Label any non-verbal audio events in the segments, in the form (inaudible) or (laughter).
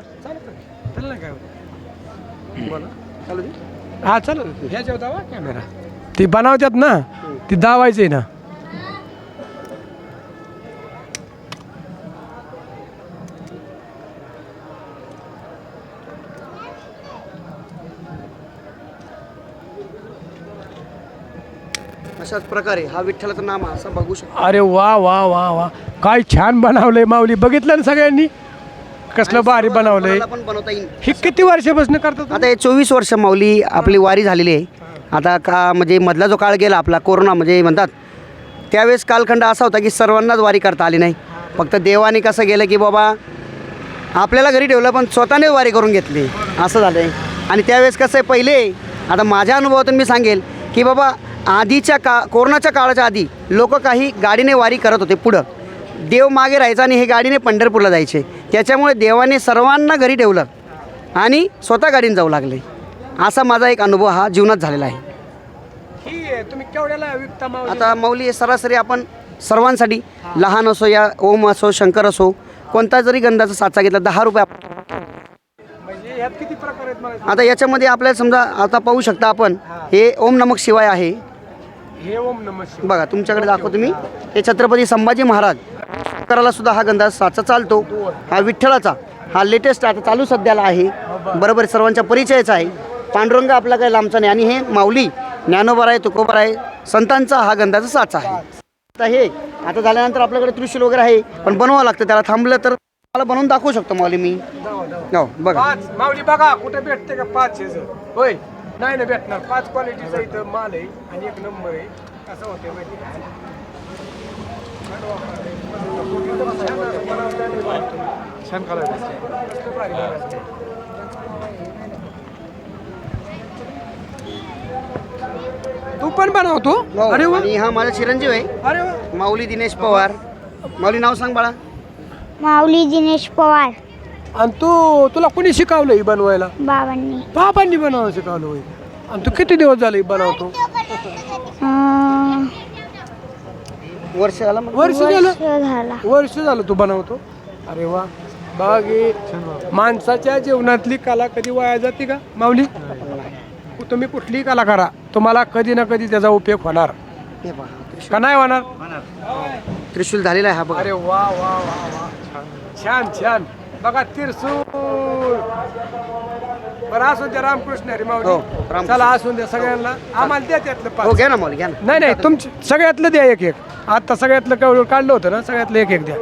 चालेल ना काय होतं. बोला. चालू दे हा दावा कॅमेरा ती बनवतात ना ती दावायची ना. अशाच प्रकारे हा विठ्ठलाचं नाम असं बघू शकतो. अरे वा वा वा वा. काय छान बनवलंय माऊली. बघितलं ना सगळ्यांनी? कसलं भारी बनवलंय? कोणाला पण बनवता येईल. हे किती वर्षापासून करतात आता हे चोवीस वर्ष माऊली आपली वारी झालेली आहे. आता का म्हणजे मधला जो काळ गेला आपला कोरोना म्हणजे म्हणतात त्यावेळेस कालखंड असा होता की सर्वांनाच वारी करता आली नाही. फक्त देवाने कसं गेलं की बाबा आपल्याला घरी ठेवलं पण स्वतःने वारी करून घेतली. असं झालं आहे आणि त्यावेळेस कसं आहे पहिले आता माझ्या अनुभवातून मी सांगेल की बाबा आधीच्या का कोरोनाच्या काळाच्या आधी लोक काही गाडीने वारी करत होते पुढं. देव मागे राहायचा आणि हे गाडीने पंढरपूरला जायचे. त्याच्यामुळे देवाने सर्वांना घरी ठेवलं आणि स्वतः गाडीने जाऊ लागले. असा माझा एक अनुभव हा जीवनात झालेला आहे. तुम्ही केवढ्याला विकता माऊली आता माऊली हे सरासरी आपण सर्वांसाठी लहान असो या ओम असो शंकर असो कोणता जरी गंधाचा साचा घेतला दहा रुपये आप- म्हणजे यात किती प्रकार आहेत मला आता याच्यामध्ये आपल्याला समजा आता पाहू शकता आपण हे ओम नमक शिवाय आहे. हे ओम नम शिवाय. बघा तुमच्याकडे दाखवतो मी. हे छत्रपती संभाजी महाराज शेतकऱ्याला सुद्धा हा गंधा साचा चालतो. हा विठ्ठलाचा. हा लेटेस्ट आता चालू सध्याला आहे. बरोबर सर्वांच्या परिचयाचा आहे. पांडुरंग आपला काही लांबचा नाही आणि हे माऊली ज्ञानोबर आहे तुकोबर आहे संतांचा हा गंधाचा साचा आहे. आता हे आता झाल्यानंतर आपल्याकडे त्रिशूल वगैरे आहे पण बनवावं लागतं त्याला थांबलं तर मला बनवून दाखवू शकतो माऊली मी. हो बघा. माऊली बघा कुठे भेटते का पाच होय नाही ना भेटणार. पाच क्वालिटीचा इथं माल आहे आणि एक नंबर आहे. असं होते माहिती छान कलर तू पण बनवतो हो, अरे वा. आणि हा माझा चिरंजीव आहे. अरे वा. माऊली दिनेश पवार. माऊली नाव सांग बाळा. माऊली दिनेश पवार. आणि तू तुला कोणी शिकवलं ही बनवायला? बाबांनी. बाबांनी बनवायला शिकवलं होय. आणि तू किती दिवस झाले बनवतो? अं, वर्ष झाला मग वर्ष झालं? वर्ष झाला. वर्ष झालं तू बनवतो? अरे वा. बाग हे माणसाच्या जीवनातली कला कधी वाया जाते का माऊली? तुम्ही कुठलीही कला करा. तुम्हाला कधी ना कधी त्याचा उपयोग होणार. हे का नाही होणार? त्रिशूल झालेला आहे हा बघा. अरे वा वा वा वा. छान छान बघा तिरसूळ बरं असून द्या रामकृष्ण हरी हो, माऊली रामकृष्ण. चला असून द्या सगळ्यांना. आम्हाला द्या त्यातलं हो पाच. घ्या ना माऊली घ्या ना. नाही नाही तुमची सगळ्यातलं द्या एक एक. आता सगळ्यातलं केवढं काढलं होतं ना सगळ्यातलं एक एक द्या.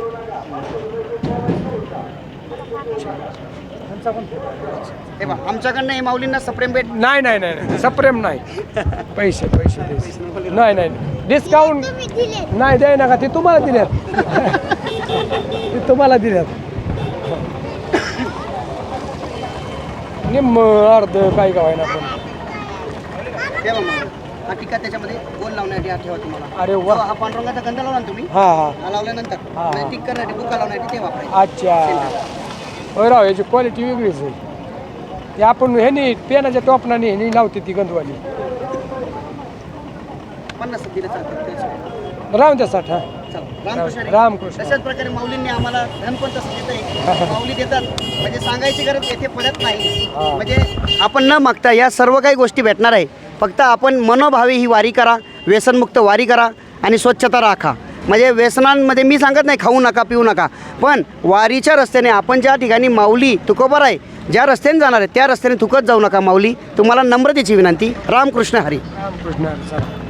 हे पहा आमच्याकडनं हे माऊलींना सप्रेम भेट नाही नाही नाही नाही सप्रेम नाही. पैसे पैसे पैसे. नाही नाही डिस्काउंट नाही द्याय नका ते तुम्हाला दिल्यात (laughs) ते तुम्हाला दिल्यात निम्म अर्ध काय गावायला पण ठेवा माऊली हा टिका त्याच्यामध्ये गोल लावण्यासाठी हा ठेवा तुम्हाला अरे जो वा हा पांडुरंगाचा गंध लावला ना तुम्ही? हा हा. हा लावल्यानंतर. हा. म्हणजे टिक करण्यासाठी बुका लावण्यासाठी ते वापरायचं. अच्छा. होय राव याची क्वालिटी वेगळीच आहे. ते आपण ह्यानी पेनाच्या टोपणाने ह्यानी लावते ती गंधवाली. पन्नास दिलं चालतं द्या साठ. रामकृष्ण हरी. रामकृष्ण. तशाच प्रकारे माऊलींनी आम्हाला धन पण तसं देत आहे माऊली देतात. म्हणजे सांगायची गरज येथे पडत नाही. म्हणजे आपण न मागता या सर्व काही गोष्टी भेटणार आहे. फक्त आपण मनोभावे ही वारी करा व्यसनमुक्त वारी करा आणि स्वच्छता राखा. म्हणजे व्यसनांमध्ये मी सांगत नाही खाऊ नका पिऊ नका. पण वारीच्या रस्त्याने आपण ज्या ठिकाणी माऊली तुकोबर आहे ज्या रस्त्याने जाणार आहे त्या रस्त्याने थुकत जाऊ नका माऊली. तुम्हाला नम्रतेची विनंती. रामकृष्ण हरी. रामकृष्ण हरी.